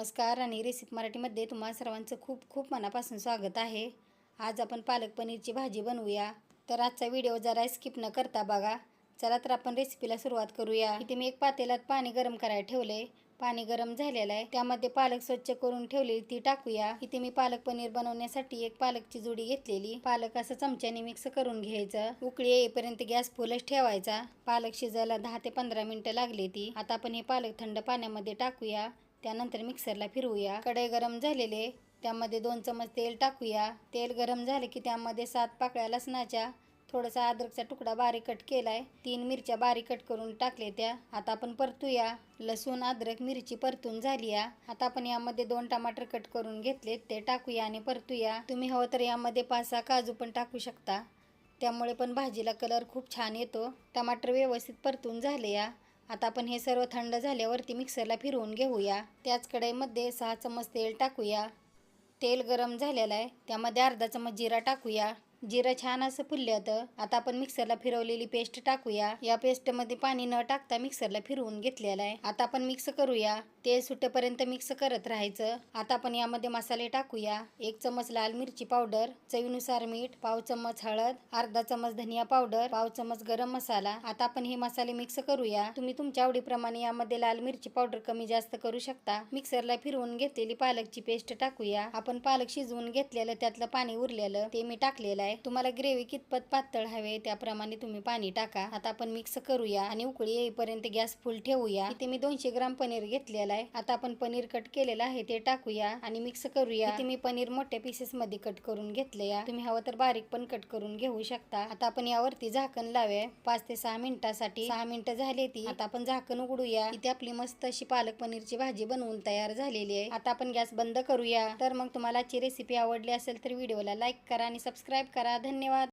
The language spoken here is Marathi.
नमस्कार आणि रेसिपी मराठीमध्ये तुम्हा सर्वांचं खूप खूप मनापासून स्वागत आहे. आज आपण पालक पनीरची भाजी बनवूया. तर आजचा व्हिडिओ जरा स्किप न करता बघा. चला तर आपण रेसिपीला सुरुवात करूया. इथे मी एक पातेल्यात पाणी गरम करायला ठेवले. पाणी गरम झालेलं आहे. त्यामध्ये पालक स्वच्छ करून ठेवलेली ती टाकूया. इथे मी पालक पनीर बनवण्यासाठी एक पालकची जोडी घेतलेली. पालक असं चमच्याने मिक्स करून घ्यायचं. उकळी येईपर्यंत गॅस फुलच ठेवायचा. पालक शिजायला दहा ते पंधरा मिनिटं लागली ती. आता आपण हे पालक थंड पाण्यामध्ये टाकूया. त्यानंतर मिक्सरला फिरवूया. कढई गरम झालेले त्यामध्ये दोन चमच तेल टाकूया. तेल गरम झाले की त्यामध्ये सात पाकळ्या लसणाच्या थोडासा अद्रकचा तुकडा बारीक कट केलाय. तीन मिरच्या बारीक कट करून टाकले त्या. आता आपण परतूया. लसूण अद्रक मिरची परतून झाली या आता आपण यामध्ये दोन टमाटर कट करून घेतलेत. ते टाकूया आणि परतूया. तुम्ही हवं तर यामध्ये पाच सहा काजू पण टाकू शकता. त्यामुळे पण भाजीला कलर खूप छान येतो. टमाटर व्यवस्थित परतून झाले या आता आपण हे सर्व थंड झाल्यावरती मिक्सरला फिरवून घेऊया. त्याच कढईमध्ये सहा चमच तेल टाकूया. तेल गरम झालेलं आहे. त्यामध्ये अर्धा चमच जिरा टाकूया. जिरं छान असं फुललं आता आपण मिक्सरला फिरवलेली पेस्ट टाकूया. या पेस्टमध्ये पाणी न टाकता मिक्सरला फिरवून घेतलेलं आहे. आता आपण मिक्स करूया. तेल सुटेपर्यंत मिक्स करत राहायचं. आता आपण यामध्ये मसाले टाकूया. एक चमच लाल मिरची पावडर चवीनुसार मीठ पाव चमच हळद अर्धा चमच धनिया पावडर पाव चमच गरम मसाला. आता आपण हे मसाले मिक्स करूया. तुम्ही तुमच्या आवडीप्रमाणे यामध्ये लाल मिरची पावडर कमी जास्त करू शकता. मिक्सरला फिरवून घेतलेली पालकची पेस्ट टाकूया. आपण पालक शिजवून घेतलेलं त्यातलं पाणी उरलेलं ते मी टाकलेलं आहे. तुम्हाला ग्रेव्ही कितपत पातळ हवे त्याप्रमाणे तुम्ही पाणी टाका. आता आपण मिक्स करूया आणि उकळी येईपर्यंत गॅस फुल ठेवूया. इथे मी दोनशे ग्राम पनीर घेतलेलं आहे. आता आपण पनीर कट केलेलं आहे ते टाकूया आणि मिक्स करूया. इथे मी पनीर मोठ्या पीसेस मध्ये कट करून घेतले या तुम्ही हवं तर बारीक पण कट करून घेऊ शकता. आता आपण यावरती झाकण लावूया. पाच ते सहा मिनिटासाठी. सहा मिनिटं झाली ती. आता आपण झाकण उघडूया. इथे आपली मस्त अशी पालक पनीरची भाजी बनवून तयार झालेली आहे. आता आपण गॅस बंद करूया. तर मग तुम्हाला आजची रेसिपी आवडली असेल तर व्हिडिओला लाईक करा आणि सबस्क्राईब करा. धन्यवाद.